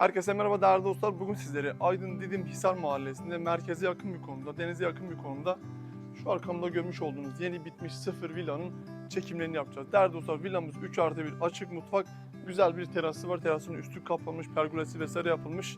Herkese merhaba değerli dostlar. Bugün sizlere Aydın Didim Hisar Mahallesi'nde merkeze yakın bir konumda, denize yakın bir konumda şu arkamda görmüş olduğunuz yeni bitmiş sıfır villanın çekimlerini yapacağız. Değerli dostlar villamız 3 artı 1 açık mutfak, güzel bir terası var. Terasın üstü kapanmış, pergolesi vesaire yapılmış.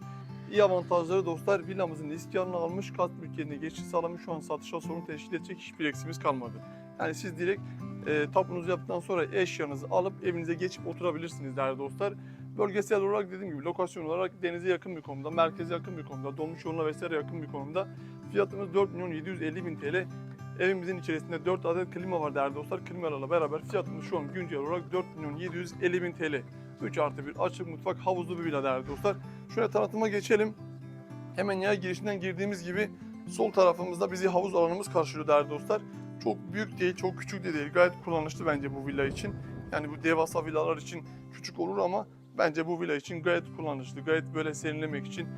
İyi avantajları dostlar villamızın iskanını almış, kat mülkiyetine geçiş sağlamış. Şu an satışa sorun teşkil edecek hiçbir eksimiz kalmadı. Yani siz direkt e, tapunuzu yaptıktan sonra eşyanızı alıp evinize geçip oturabilirsiniz değerli dostlar. Bölgesel olarak dediğim gibi lokasyon olarak denize yakın bir konumda, merkeze yakın bir konumda, dolmuş yoluna vesaire yakın bir konumda. Fiyatımız 4 milyon 750 bin TL. Evimizin içerisinde 4 adet klima var değerli dostlar. Klimalarla beraber fiyatımız şu an güncel olarak 4 milyon 750 bin TL. 3 artı 1 açık mutfak havuzlu bir villa değerli dostlar. Şöyle tanıtıma geçelim. Hemen yaya girişinden girdiğimiz gibi sol tarafımızda bizi havuz alanımız karşılıyor değerli dostlar. Çok büyük değil, çok küçük de değil. Gayet kullanışlı bence bu villa için. Yani bu devasa villalar için küçük olur ama bence bu villa için gayet kullanışlı. Gayet böyle serinlemek için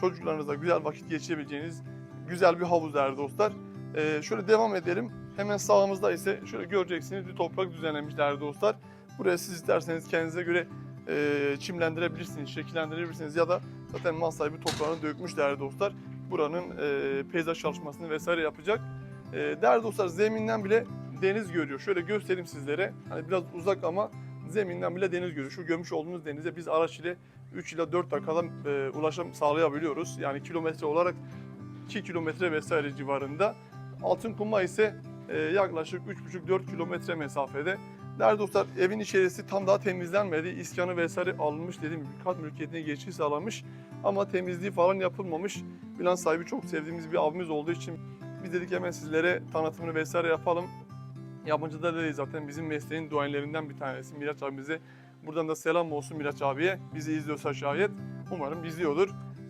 çocuklarınızla güzel vakit geçirebileceğiniz güzel bir havuz değerli dostlar. Ee, şöyle devam edelim. Hemen sağımızda ise şöyle göreceksiniz bir toprak düzenlemiş değerli dostlar. Buraya siz isterseniz kendinize göre e, çimlendirebilirsiniz, şekillendirebilirsiniz ya da zaten mal sahibi toprağını dökmüş değerli dostlar. Buranın e, peyzaj çalışmasını vesaire yapacak. E, değerli dostlar zeminden bile deniz görüyor. Şöyle göstereyim sizlere. Hani biraz uzak ama zeminden bile deniz görüyor. Şu görmüş olduğunuz denize biz araç ile 3 ila 4 dakikada e, ulaşım sağlayabiliyoruz. Yani kilometre olarak 2 kilometre vesaire civarında. Altın kuma ise e, yaklaşık 3,5-4 kilometre mesafede. Değerli dostlar evin içerisi tam daha temizlenmedi. İskanı vesaire alınmış dediğim gibi kat mülkiyetine geçiş sağlamış. Ama temizliği falan yapılmamış. Bilan sahibi çok sevdiğimiz bir abimiz olduğu için biz dedik hemen sizlere tanıtımını vesaire yapalım. Yabancıda da değil zaten bizim mesleğin duayenlerinden bir tanesi Miraç abimize. Buradan da selam olsun Miraç abiye. Bizi izliyorsa şayet. Umarım izliyordur.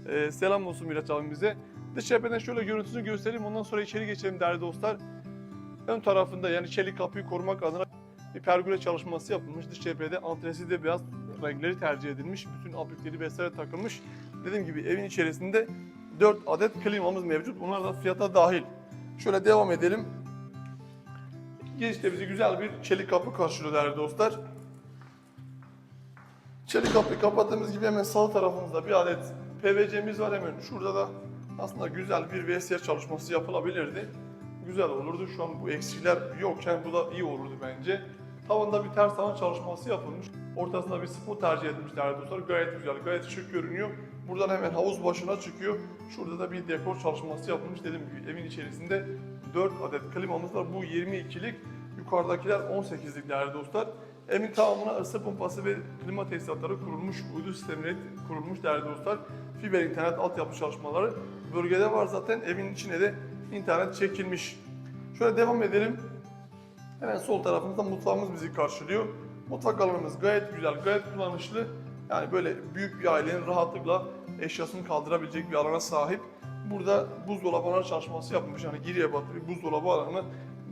Ee, selam olsun Miraç abimize. Dış cepheden şöyle görüntüsünü göstereyim. Ondan sonra içeri geçelim değerli dostlar. Ön tarafında yani çelik kapıyı korumak adına bir pergole çalışması yapılmış. Dış cephede antresi de beyaz renkleri tercih edilmiş. Bütün aplikleri vesaire takılmış. Dediğim gibi evin içerisinde 4 adet klimamız mevcut. Bunlar da fiyata dahil. Şöyle devam edelim. Girişte bizi güzel bir çelik kapı karşılıyor değerli dostlar. Çelik kapıyı kapattığımız gibi hemen sağ tarafımızda bir adet PVC'miz var hemen. Şurada da aslında güzel bir VSR çalışması yapılabilirdi. Güzel olurdu. Şu an bu eksikler yokken bu da iyi olurdu bence. Tavanda bir ters tavan çalışması yapılmış. Ortasında bir spot tercih değerli dostlar. Gayet güzel, gayet şık görünüyor. Buradan hemen havuz başına çıkıyor. Şurada da bir dekor çalışması yapılmış. Dediğim gibi evin içerisinde 4 adet klimamız var. Bu 22'lik, yukarıdakiler 18'lik değerli dostlar. Evin tamamına ısı pompası ve klima tesisatları kurulmuş, uydu sistemleri kurulmuş değerli dostlar. Fiber internet altyapı çalışmaları bölgede var zaten. Evin içine de internet çekilmiş. Şöyle devam edelim. Hemen sol tarafımızda mutfağımız bizi karşılıyor. Mutfak alanımız gayet güzel, gayet kullanışlı. Yani böyle büyük bir ailenin rahatlıkla eşyasını kaldırabilecek bir alana sahip. Burada buzdolabı çalışması yapılmış. Yani geriye batı bir buzdolabı alanı.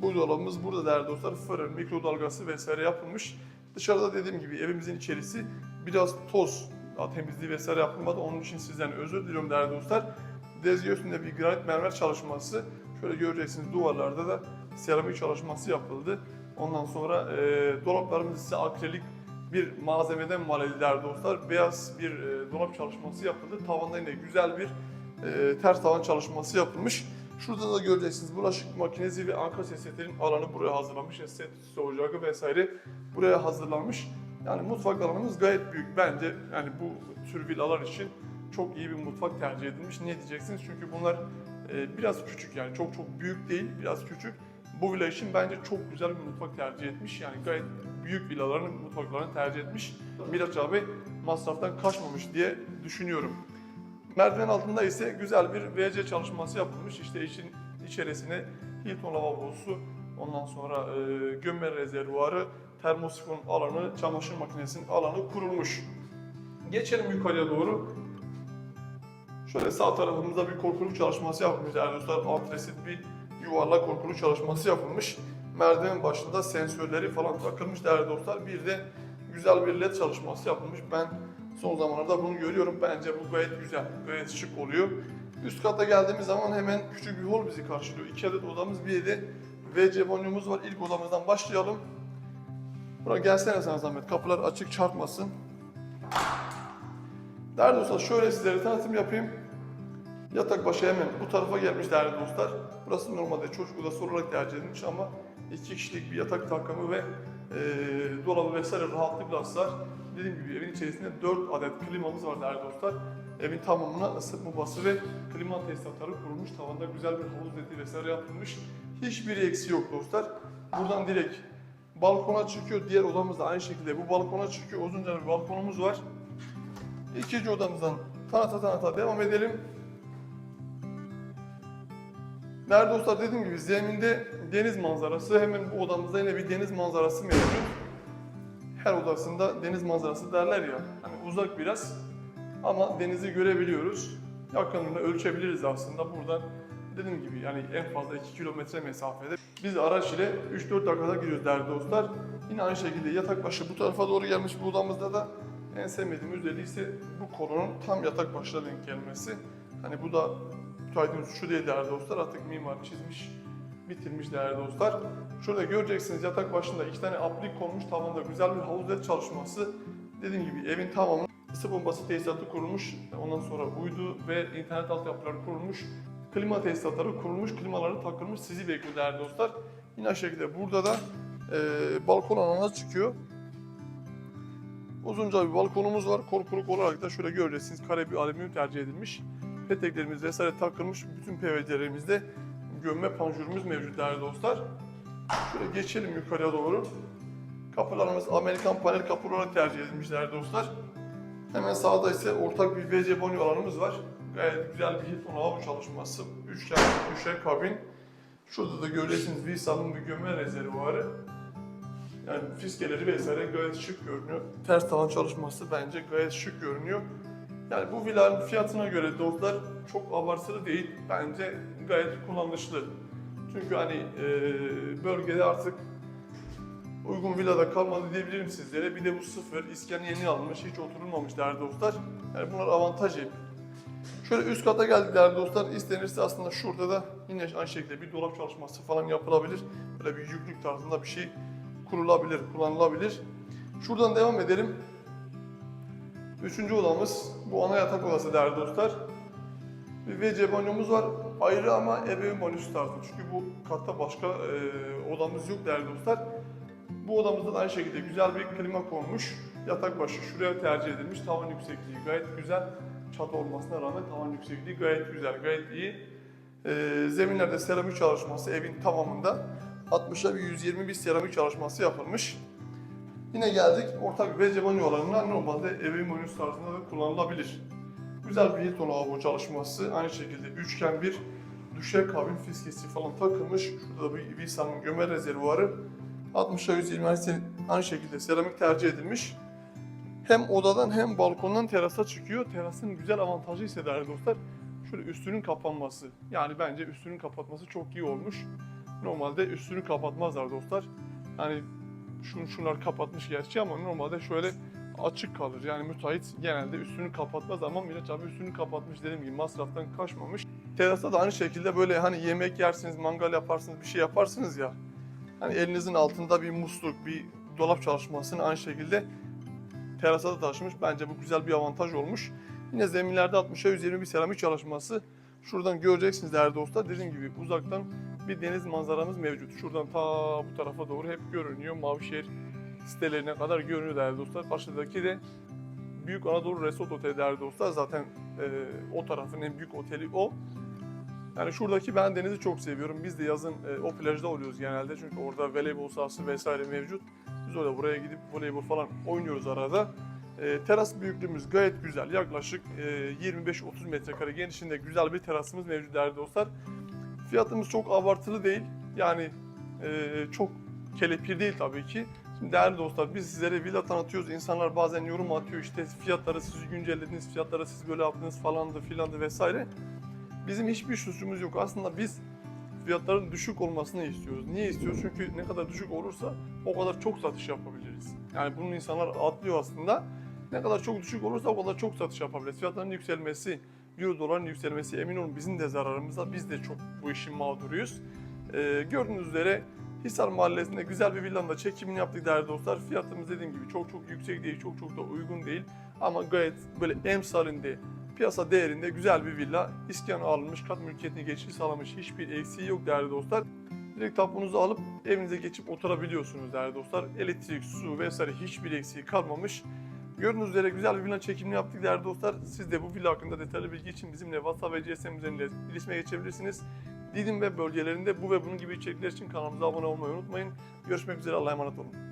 Buzdolabımız burada değerli dostlar. Fırın, mikrodalgası vesaire yapılmış. Dışarıda dediğim gibi evimizin içerisi biraz toz. Daha temizliği vesaire yapılmadı. Onun için sizden özür diliyorum değerli dostlar. Dezgah üstünde bir granit mermer çalışması. Şöyle göreceksiniz duvarlarda da seramik çalışması yapıldı. Ondan sonra e, dolaplarımız ise akrilik bir malzemeden mal edilir dostlar. Beyaz bir e, dolap çalışması yapıldı. Tavanda yine güzel bir e, ters tavan çalışması yapılmış. Şurada da göreceksiniz bulaşık makinesi ve anka sesletlerin alanı buraya hazırlanmış. Set ocağı vesaire buraya hazırlanmış. Yani mutfak alanımız gayet büyük. Bence yani bu tür villalar için çok iyi bir mutfak tercih edilmiş. Niye diyeceksiniz? Çünkü bunlar e, biraz küçük yani çok çok büyük değil, biraz küçük. Bu villa için bence çok güzel bir mutfak tercih etmiş. Yani gayet büyük villaların mutfaklarını tercih etmiş. Miraç abi masraftan kaçmamış diye düşünüyorum. Merdiven altında ise güzel bir WC çalışması yapılmış. İşte için içerisine Hilton lavabosu, ondan sonra e, gömme rezervuarı, termosifon alanı, çamaşır makinesinin alanı kurulmuş. Geçelim yukarıya doğru. Şöyle sağ tarafımızda bir korkuluk çalışması yapılmış. Yani dostlar antresit bir yuvarlak korkuluk çalışması yapılmış. Merdiven başında sensörleri falan takılmış değerli dostlar. Bir de güzel bir led çalışması yapılmış. Ben son zamanlarda bunu görüyorum. Bence bu gayet güzel, gayet şık oluyor. Üst kata geldiğimiz zaman hemen küçük bir hol bizi karşılıyor. İki adet odamız, bir de WC banyomuz var. İlk odamızdan başlayalım. Buraya gelsene sen zahmet. Kapılar açık çarpmasın. Değerli dostlar şöyle sizlere tanıtım yapayım. Yatak başı hemen bu tarafa gelmiş değerli dostlar. Burası normalde çocuk odası olarak tercih edilmiş ama iki kişilik bir yatak takımı ve e, dolabı vesaire rahatlıkla sığar. Dediğim gibi evin içerisinde 4 adet klimamız var değerli dostlar. Evin tamamına ısıtma bası ve klima tesisatları kurulmuş. Tavanda güzel bir havuz ledi vesaire yapılmış. Hiçbir eksiği yok dostlar. Buradan direkt balkona çıkıyor. Diğer odamız da aynı şekilde bu balkona çıkıyor. Uzunca bir balkonumuz var. İkinci odamızdan tanıta tanıta devam edelim. Değerli dostlar dediğim gibi zeminde deniz manzarası. Hemen bu odamızda yine bir deniz manzarası mevcut. Her odasında deniz manzarası derler ya. Hani uzak biraz ama denizi görebiliyoruz. Yakınını ölçebiliriz aslında buradan. Dediğim gibi yani en fazla 2 kilometre mesafede. Biz araç ile 3-4 dakikada gidiyoruz değerli dostlar. Yine aynı şekilde yatak başı bu tarafa doğru gelmiş bu odamızda da en sevmediğim özelliği ise bu kolonun tam yatak başına denk gelmesi. Hani bu da müteahhitin suçu değil değerli dostlar. Artık mimar çizmiş, bitirmiş değerli dostlar. Şurada göreceksiniz yatak başında iki tane aplik konmuş. Tavanda güzel bir havuz led çalışması. Dediğim gibi evin tamamı ısı bombası tesisatı kurulmuş. Ondan sonra uydu ve internet altyapıları kurulmuş. Klima tesisatları kurulmuş, klimaları takılmış. Sizi bekliyor değerli dostlar. Yine aynı şekilde burada da e, balkon alanına çıkıyor. Uzunca bir balkonumuz var. Korkuluk olarak da şöyle göreceksiniz kare bir alüminyum tercih edilmiş. Peteklerimiz vesaire takılmış. Bütün PVC'lerimizde gömme panjurumuz mevcut değerli dostlar. Şöyle geçelim yukarıya doğru. Kapılarımız Amerikan panel kapı olarak tercih edilmiş değerli dostlar. Hemen sağda ise ortak bir WC banyo alanımız var. Gayet güzel bir Hilton lavabo çalışması. Üçgen düşer kabin. Şurada da göreceksiniz Visa'nın bir gömme rezervuarı. Yani fiskeleri vesaire gayet şık görünüyor. Ters tavan çalışması bence gayet şık görünüyor. Yani bu villanın fiyatına göre dostlar çok abartılı değil. Bence gayet kullanışlı. Çünkü hani e, bölgede artık uygun villada kalmadı diyebilirim sizlere. Bir de bu sıfır, iskan yeni alınmış, hiç oturulmamış değerli dostlar. Yani bunlar avantaj hep. Şöyle üst kata geldik değerli dostlar. İstenirse aslında şurada da yine aynı şekilde bir dolap çalışması falan yapılabilir. Böyle bir yüklük tarzında bir şey kurulabilir, kullanılabilir. Şuradan devam edelim. Üçüncü odamız bu ana yatak odası değerli dostlar. Bir WC banyomuz var. Ayrı ama ebeveyn banyosu tarzı. Çünkü bu katta başka e, odamız yok değerli dostlar. Bu odamızda da aynı şekilde güzel bir klima konmuş. Yatak başı şuraya tercih edilmiş. Tavan yüksekliği gayet güzel. Çatı olmasına rağmen tavan yüksekliği gayet güzel, gayet iyi. E, zeminlerde seramik çalışması evin tamamında 60'a bir 120 bir seramik çalışması yapılmış. Yine geldik ortak banyo alanına normalde ebeveyn banyosu tarzında da kullanılabilir. Güzel bir lavabo çalışması. Aynı şekilde üçgen bir düşey kabin fiskesi falan takılmış. Şurada bir Visa'nın göme rezervuarı. 60'a 120 aynı şekilde seramik tercih edilmiş. Hem odadan hem balkondan terasa çıkıyor. Terasın güzel avantajı ise değerli dostlar şöyle üstünün kapanması. Yani bence üstünün kapatması çok iyi olmuş. Normalde üstünü kapatmazlar dostlar. Yani şun, şunlar kapatmış gerçi ama normalde şöyle açık kalır. Yani müteahhit genelde üstünü kapatmaz ama Miraç abi üstünü kapatmış dediğim gibi masraftan kaçmamış. Terasta da aynı şekilde böyle hani yemek yersiniz, mangal yaparsınız, bir şey yaparsınız ya. Hani elinizin altında bir musluk, bir dolap çalışmasını aynı şekilde terasa da taşımış. Bence bu güzel bir avantaj olmuş. Yine zeminlerde 60'a 120 bir seramik çalışması. Şuradan göreceksiniz değerli dostlar. Dediğim gibi uzaktan bir deniz manzaramız mevcut. Şuradan ta bu tarafa doğru hep görünüyor. Mavişehir sitelerine kadar görünüyor değerli dostlar. Karşıdaki de Büyük Anadolu Resort Oteli değerli dostlar. Zaten e, o tarafın en büyük oteli o. Yani şuradaki ben denizi çok seviyorum. Biz de yazın e, o plajda oluyoruz genelde. Çünkü orada voleybol sahası vesaire mevcut. Biz orada buraya gidip voleybol falan oynuyoruz arada. E, teras büyüklüğümüz gayet güzel. Yaklaşık e, 25-30 metrekare genişliğinde güzel bir terasımız mevcut değerli dostlar. Fiyatımız çok abartılı değil. Yani e, çok kelepir değil tabii ki. Değerli dostlar biz sizlere villa tanıtıyoruz. İnsanlar bazen yorum atıyor işte fiyatları siz güncellediniz, fiyatları siz böyle yaptınız falandı filandı vesaire. Bizim hiçbir suçumuz yok. Aslında biz fiyatların düşük olmasını istiyoruz. Niye istiyoruz? Çünkü ne kadar düşük olursa o kadar çok satış yapabiliriz. Yani bunu insanlar atlıyor aslında. Ne kadar çok düşük olursa o kadar çok satış yapabiliriz. Fiyatların yükselmesi, euro doların yükselmesi emin olun bizim de zararımızda. Biz de çok bu işin mağduruyuz. Ee, gördüğünüz üzere Hisar Mahallesi'nde güzel bir villanın da çekimini yaptık değerli dostlar. Fiyatımız dediğim gibi çok çok yüksek değil, çok çok da uygun değil. Ama gayet böyle emsalinde, piyasa değerinde güzel bir villa. İskanı alınmış, kat mülkiyetine geçiş sağlamış, hiçbir eksiği yok değerli dostlar. Direkt tapunuzu alıp evinize geçip oturabiliyorsunuz değerli dostlar. Elektrik, su vesaire hiçbir eksiği kalmamış. Gördüğünüz üzere güzel bir villa çekimini yaptık değerli dostlar. Siz de bu villa hakkında detaylı bilgi için bizimle WhatsApp ve GSM üzerinden iletişime geçebilirsiniz. Didim ve bölgelerinde bu ve bunun gibi içerikler için kanalımıza abone olmayı unutmayın. Görüşmek üzere Allah'a emanet olun.